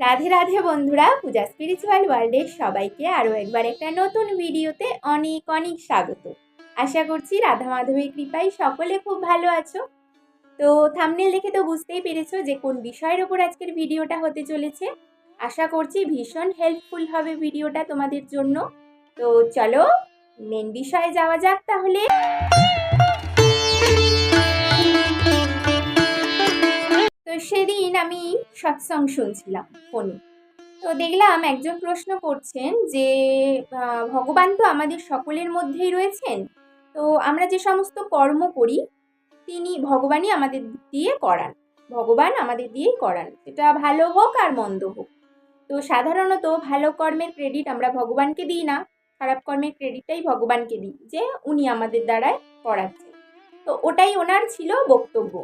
রাধে রাধে বন্ধুরা, পূজা স্পিরিচুয়াল ওয়ার্ল্ডের সবাইকে আরও একবার একটা নতুন ভিডিওতে অনেক অনেক স্বাগত। আশা করছি রাধা মাধবের কৃপায় সকলে খুব ভালো আছো। তো থামনেল দেখে তো বুঝতেই পেরেছ যে কোন বিষয়ের ওপর আজকের ভিডিওটা হতে চলেছে। আশা করছি ভীষণ হেল্পফুল হবে ভিডিওটা তোমাদের জন্য। তো চলো মেন বিষয়ে যাওয়া যাক তাহলে। তো সেদিন আমি সৎসং শুনছিলাম ফোনে। তো দেখলাম একজন প্রশ্ন করছেন যে ভগবান তো আমাদের সকলের মধ্যেই রয়েছেন, তো আমরা যে সমস্ত কর্ম করি, তিনি ভগবানই আমাদের দিয়ে করান, ভগবান আমাদের দিয়েই করান। সেটা ভালো হোক আর মন্দ হোক। তো সাধারণত ভালো কর্মের ক্রেডিট আমরা ভগবানকে দিই না, খারাপ কর্মের ক্রেডিটটাই ভগবানকে দিই, যে উনি আমাদের দ্বারায় করাচ্ছেন। তো ওটাই ওনার ছিল বক্তব্য।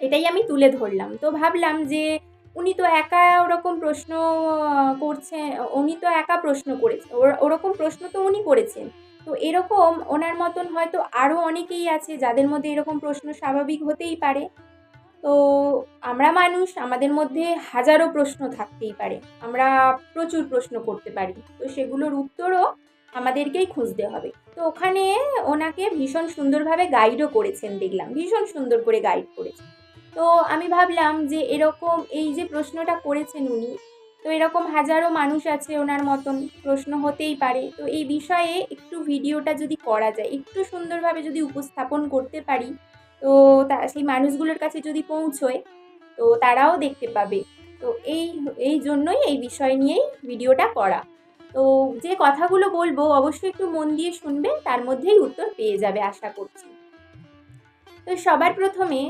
এটাই আমি তুলে ধরলাম। তো ভাবলাম যে উনি তো একা ওরকম প্রশ্ন আহ, করছেন উনি তো একা প্রশ্ন করেছেন ওর- ওরকম প্রশ্ন তো উনি করেছেন। তো এরকম ওনার মতন হয়তো আরও অনেকেই আছে যাদের মধ্যে এরকম প্রশ্ন স্বাভাবিক হতেই পারে। তো আমরা মানুষ আমাদের মধ্যে হাজারো প্রশ্ন থাকতেই পারে। আমরা প্রচুর প্রশ্ন করতে পারি। তো সেগুলোর উত্তরও আমাদেরকেই খুঁজতে হবে। তো ওখানে ওনাকে ভীষণ সুন্দরভাবে গাইডও করেছেন দেখলাম। ভীষণ সুন্দর করে গাইড করেছেন। তো আমি ভাবলাম যে এরকম এই যে প্রশ্নটা করেছেন উনি, তো এরকম হাজারো মানুষ আছে ওনার মতন, প্রশ্ন হতেই পারে। তো এই বিষয়ে একটু ভিডিওটা যদি করা যায়, একটু সুন্দরভাবে যদি উপস্থাপন করতে পারি, তো তা সেই মানুষগুলোর কাছে যদি পৌঁছয়, তো তারাও দেখতে পাবে। তো এই এই জন্যই এই বিষয় নিয়েই ভিডিওটা করা। তো যে কথাগুলো বলব, অবশ্যই একটু মন দিয়ে শুনবে তার মধ্যেই উত্তর পেয়ে যাবে আশা করছি। তো সবার প্রথমে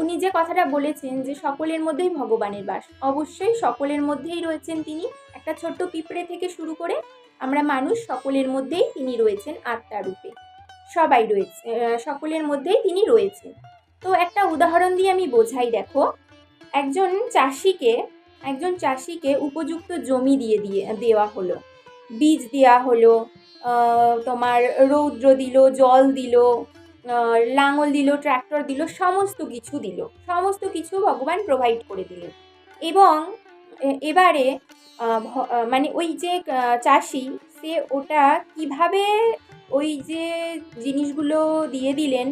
উনি যে কথাটা বলেছেন যে সকলের মধ্যেই ভগবানের বাস, অবশ্যই সকলের মধ্যেই রয়েছেন তিনি। একটা ছোট্ট পিঁপড়ে থেকে শুরু করে আমরা মানুষ সকলের মধ্যেই তিনি রয়েছেন আত্মা রূপে। সবাই রয়েছে সকলের মধ্যেই তিনি রয়েছেন। তো একটা উদাহরণ দিয়ে আমি বোঝাই, দেখো। একজন চাষিকে একজন চাষিকে উপযুক্ত জমি দিয়ে দিয়ে, দেওয়া হলো। বীজ দেওয়া হলো তোমার রৌদ্র দিল, জল দিল লাঙল দিল ট্র্যাক্টর দিল, সমস্ত কিছু দিল। সমস্ত কিছু ভগবান প্রোভাইড করে দিলেন। এবং এবারে মানে ওই যে চাষি, সে ওটা কীভাবে ওই যে জিনিসগুলো দিয়ে দিলেন,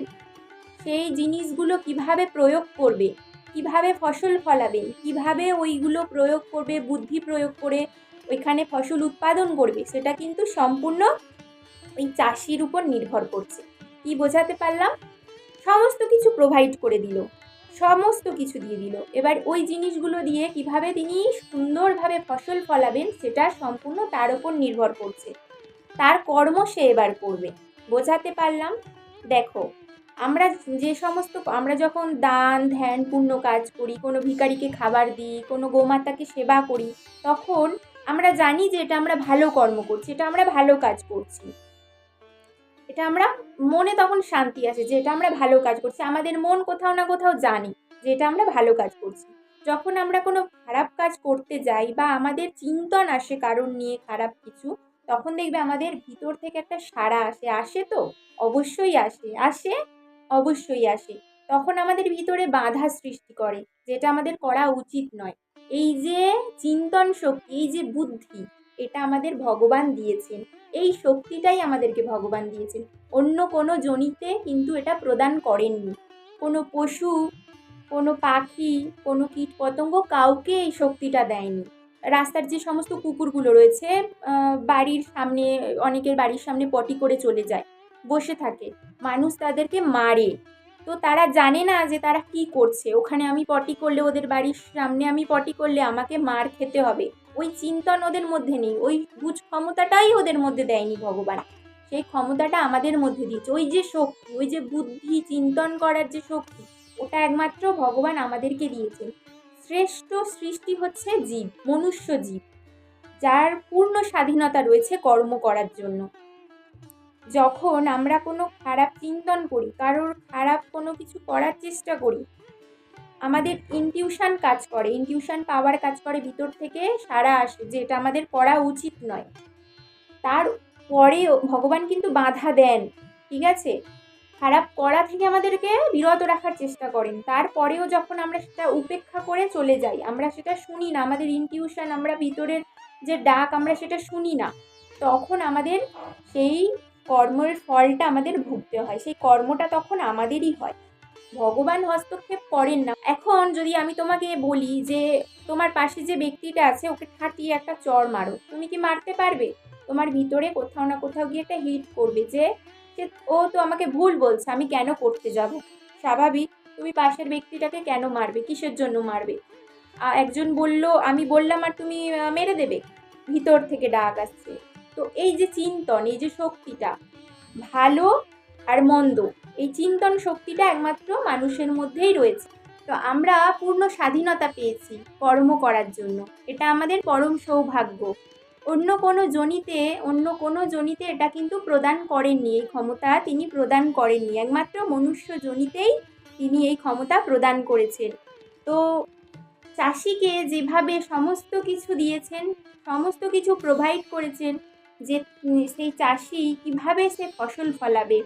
সেই জিনিসগুলো কীভাবে প্রয়োগ করবে, কীভাবে ফসল ফলাবেন কীভাবে ওইগুলো প্রয়োগ করবে, বুদ্ধি প্রয়োগ করে ওইখানে ফসল উৎপাদন করবে, সেটা কিন্তু সম্পূর্ণ ওই চাষির উপর নির্ভর করছে। কি বোঝাতে পারলাম? সমস্ত কিছু প্রোভাইড করে দিল। সমস্ত কিছু দিয়ে দিল। এবার ওই জিনিসগুলো দিয়ে কীভাবে তিনি সুন্দরভাবে ফসল ফলাবেন সেটা সম্পূর্ণ তার উপর নির্ভর করছে। তার কর্ম সে এবার করবে। বোঝাতে পারলাম? দেখো, আমরা যে সমস্ত আমরা যখন দান, ধ্যান, পুণ্য কাজ করি, কোনো ভিখারিকে খাবার দিই, কোনো গোমাতাকে সেবা করি, তখন আমরা জানি যে এটা আমরা ভালো কর্ম করছি, এটা আমরা ভালো কাজ করছি। এটা আমরা মনে তখন শান্তি আসে যে এটা আমরা ভালো কাজ করছি। আমাদের মন কোথাও না কোথাও জানি যে এটা আমরা ভালো কাজ করছি। যখন আমরা কোনো খারাপ কাজ করতে যাই বা আমাদের চিন্তন আসে কারণ নিয়ে খারাপ কিছু, তখন দেখবে আমাদের ভিতর থেকে একটা সাড়া আসে। আসে তো? অবশ্যই আসে। আসে? অবশ্যই আসে। তখন আমাদের ভিতরে বাধা সৃষ্টি করে, যেটা আমাদের করা উচিত নয়। এই যে চিন্তন শক্তি, এই যে বুদ্ধি এটা আমাদের ভগবান দিয়েছেন। এই শক্তিটাই আমাদেরকে ভগবান দিয়েছেন। অন্য কোনো জনিতে কিন্তু এটা প্রদান করেননি। কোনো পশু, কোনো পাখি, কোনো কীট পতঙ্গ কাউকে এই শক্তিটা দেয়নি। রাস্তার যে সমস্ত কুকুরগুলো রয়েছে বাড়ির সামনে, অনেকের বাড়ির সামনে পটি করে চলে যায়, বসে থাকে। মানুষ তাদেরকে মারে। তো তারা জানে না যে তারা কি করছে। ওখানে আমি পটি করলে, ওদের বাড়ির সামনে আমি পটি করলে আমাকে মার খেতে হবে। ওই চিন্তন ওদের মধ্যে নেই। ওই বুঝ ক্ষমতাটাই ওদের মধ্যে দেয়নি ভগবান। সেই ক্ষমতাটা আমাদের মধ্যে দিয়েছে। ওই যে শক্তি, ওই যে বুদ্ধি, চিন্তন করার যে শক্তি, ওটা একমাত্র ভগবান আমাদেরকে দিয়েছেন। শ্রেষ্ঠ সৃষ্টি হচ্ছে জীব, মনুষ্য জীব, যার পূর্ণ স্বাধীনতা রয়েছে কর্ম করার জন্য। যখন আমরা কোনো খারাপ চিন্তন করি, কারোর খারাপ কোনো কিছু করার চেষ্টা করি, আমাদের ইনটিউশন কাজ করে ইনটিউশন পাওয়ার কাজ করে ভিতর থেকে সারা আসে, যে এটা আমাদের করা উচিত নয়। তার পরেও ভগবান কিন্তু বাধা দেন, ঠিক আছে? খারাপ করা থেকে আমাদেরকে বিরত রাখার চেষ্টা করেন। তারপরেও যখন আমরা সেটা উপেক্ষা করে চলে যাই, আমরা সেটা শুনি না, আমাদের ইনটিউশন আমরা ভিতরের যে ডাক, আমরা সেটা শুনি না, তখন আমাদের সেই কর্মের ফলটা আমাদের ভুগতে হয়, সেই কর্মটা তখন আমাদেরই হয়। ভগবান হস্তক্ষেপ করেন না। এখন যদি আমি তোমাকে বলি যে, তোমার পাশে যে ব্যক্তিটা আছে, ওকে ঠাটিয়ে একটা চর মারো, তুমি কি মারতে পারবে? তোমার ভিতরে কোথাও না কোথাও গিয়ে একটা হিট করবে যে ও তো আমাকে ভুল বলছে, আমি কেন করতে যাব? স্বাভাবিক, তুমি পাশের ব্যক্তিটাকে কেন মারবে? কিসের জন্য মারবে? একজন বলল, আমি বললাম, আর তুমি মেরে দেবে? ভিতর থেকে ডাক আসছে। তো এই যে চিন্তন, এই যে শক্তিটা, ভালো আর মন্দ, এই চিন্তন শক্তিটা একমাত্র মানুষের মধ্যেই রয়েছে। তো আমরা পূর্ণ স্বাধীনতা পেয়েছি কর্ম করার জন্য। এটা আমাদের পরম সৌভাগ্য। অন্য কোনো জনিতে, অন্য কোনো জনিতে এটা কিন্তু প্রদান করেননি, এই ক্ষমতা তিনি প্রদান করেননি। একমাত্র মনুষ্য জনিতেই তিনি এই ক্ষমতা প্রদান করেছেন। তো চাষিকে যেভাবে সমস্ত কিছু দিয়েছেন, সমস্ত কিছু প্রোভাইড করেছেন যে সেই চাষি কীভাবে সে ফসল ফলাবে?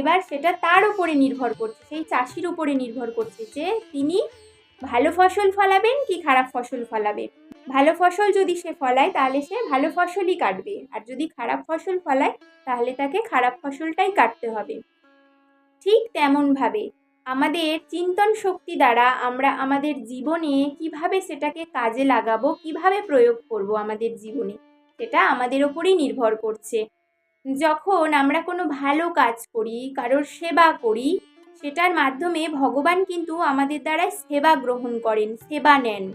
এবার সেটা তার উপরে নির্ভর করছে, সেই চাষির উপরে নির্ভর করছে যে তিনি ভালো ফসল ফলাবেন কি খারাপ ফসল ফলাবে ভালো ফসল যদি সে ফলায় তাহলে সে ভালো ফসলই কাটবে, আর যদি খারাপ ফসল ফলায় তাহলে তাকে খারাপ ফসলটাই কাটতে হবে। ঠিক তেমনভাবে আমাদের চিন্তন শক্তি দ্বারা আমরা আমাদের জীবনে কীভাবে সেটাকে কাজে লাগাবো, কীভাবে প্রয়োগ করব আমাদের জীবনে? সেটা আমাদের ওপরেই নির্ভর করছে। যখন আমরা কোনো ভালো কাজ করি, কারোর সেবা করি, সেটার মাধ্যমে ভগবান কিন্তু আমাদের দ্বারা সেবা গ্রহণ করেন, সেবা নেন।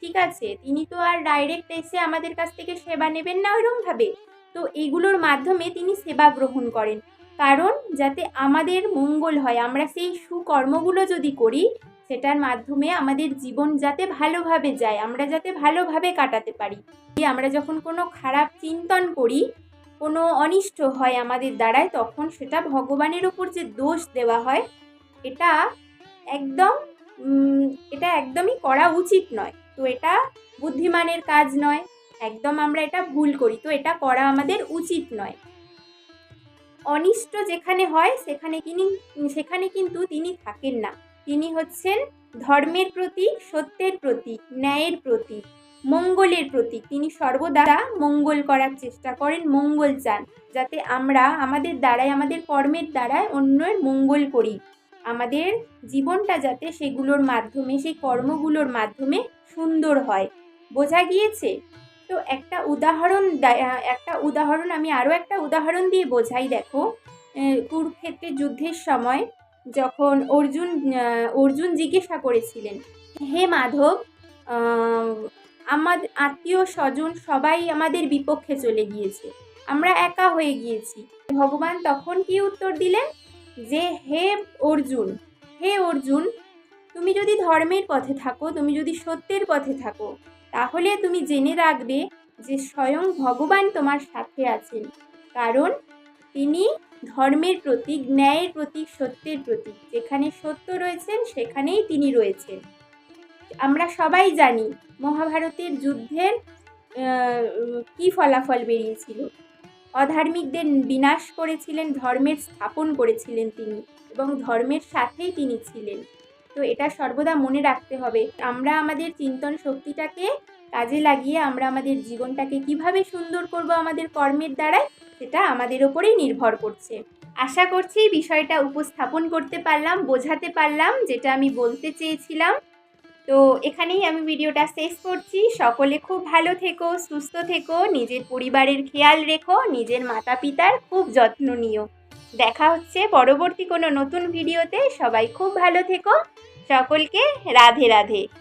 ঠিক আছে? তিনি তো আর ডাইরেক্ট এসে আমাদের কাছ থেকে সেবা নেবেন না ওইরকমভাবে। তো এইগুলোর মাধ্যমে তিনি সেবা গ্রহণ করেন। কারণ যাতে আমাদের মঙ্গল হয়, আমরা সেই সুকর্মগুলো যদি করি সেটার মাধ্যমে আমাদের জীবন যাতে ভালোভাবে যায়, আমরা যাতে ভালোভাবে কাটাতে পারি। আমরা যখন কোনো খারাপ চিন্তন করি, কোনো অনিষ্ট হয় আমাদের দ্বারায়, তখন সেটা ভগবানের ওপর যে দোষ দেওয়া হয়, এটা একদম এটা একদমই করা উচিত নয়। তো এটা বুদ্ধিমানের কাজ নয়, একদম আমরা এটা ভুল করি, তো এটা করা আমাদের উচিত নয়। অনিষ্ট যেখানে হয়, সেখানে তিনি সেখানে কিন্তু তিনি থাকেন না। তিনি হচ্ছেন ধর্মের প্রতি, সত্যের প্রতি, ন্যায়ের প্রতি, মঙ্গলের প্রতীক তিনি সর্বদা মঙ্গল করার চেষ্টা করেন, মঙ্গল চান, যাতে আমরা আমাদের দ্বারাই, আমাদের কর্মের দ্বারাই অন্যের মঙ্গল করি। আমাদের জীবনটা যাতে সেগুলোর মাধ্যমে, সেই কর্মগুলোর মাধ্যমে সুন্দর হয়। বোঝা গিয়েছে? তো একটা উদাহরণ একটা উদাহরণ, আমি আরও একটা উদাহরণ দিয়ে বোঝাই, দেখো। কুরুক্ষেত্রের যুদ্ধের সময় যখন অর্জুন অর্জুন জিজ্ঞাসা করেছিলেন, হে মাধব আমার আত্মীয় স্বজন সবাই আমাদের বিপক্ষে চলে গিয়েছে, আমরা একা হয়ে গিয়েছি। ভগবান তখন কি উত্তর দিলেন? যে, হে অর্জুন হে অর্জুন, তুমি যদি ধর্মের পথে থাকো, তুমি যদি সত্যের পথে থাকো, তাহলে তুমি জেনে রাখবে যে, স্বয়ং ভগবান তোমার সাথে আছেন। কারণ তিনি ধর্মের প্রতীক, ন্যায়ের প্রতীক, সত্যের প্রতীক। যেখানে সত্য রয়েছেন, সেখানেই তিনি রয়েছেন। আমরা সবাই জানি মহাভারতের যুদ্ধের কি ফলাফল বেরিয়েছিল। অধার্মিকদের বিনাশ করেছিলেন, ধর্মের স্থাপন করেছিলেন তিনি এবং ধর্মের সাথেই তিনি ছিলেন। তো এটা সর্বদা মনে রাখতে হবে। আমরা আমাদের চিন্তন শক্তিটাকে কাজে লাগিয়ে আমরা আমাদের জীবনটাকে কীভাবে সুন্দর করব আমাদের কর্মের দ্বারাই সেটা আমাদের ওপরেই নির্ভর করছে। আশা করছি বিষয়টা উপস্থাপন করতে পারলাম, বোঝাতে পারলাম, যেটা আমি বলতে চেয়েছিলাম। তো এখানেই আমি ভিডিওটা শেষ করছি। সকলে খুব ভালো থেকো, সুস্থ থেকো, নিজের পরিবারের খেয়াল রেখো, নিজের মাতা পিতার খুব যত্ন নিও। দেখা হচ্ছে পরবর্তী কোনো নতুন ভিডিওতে। সবাই খুব ভালো থেকো। সকলকে রাধে রাধে।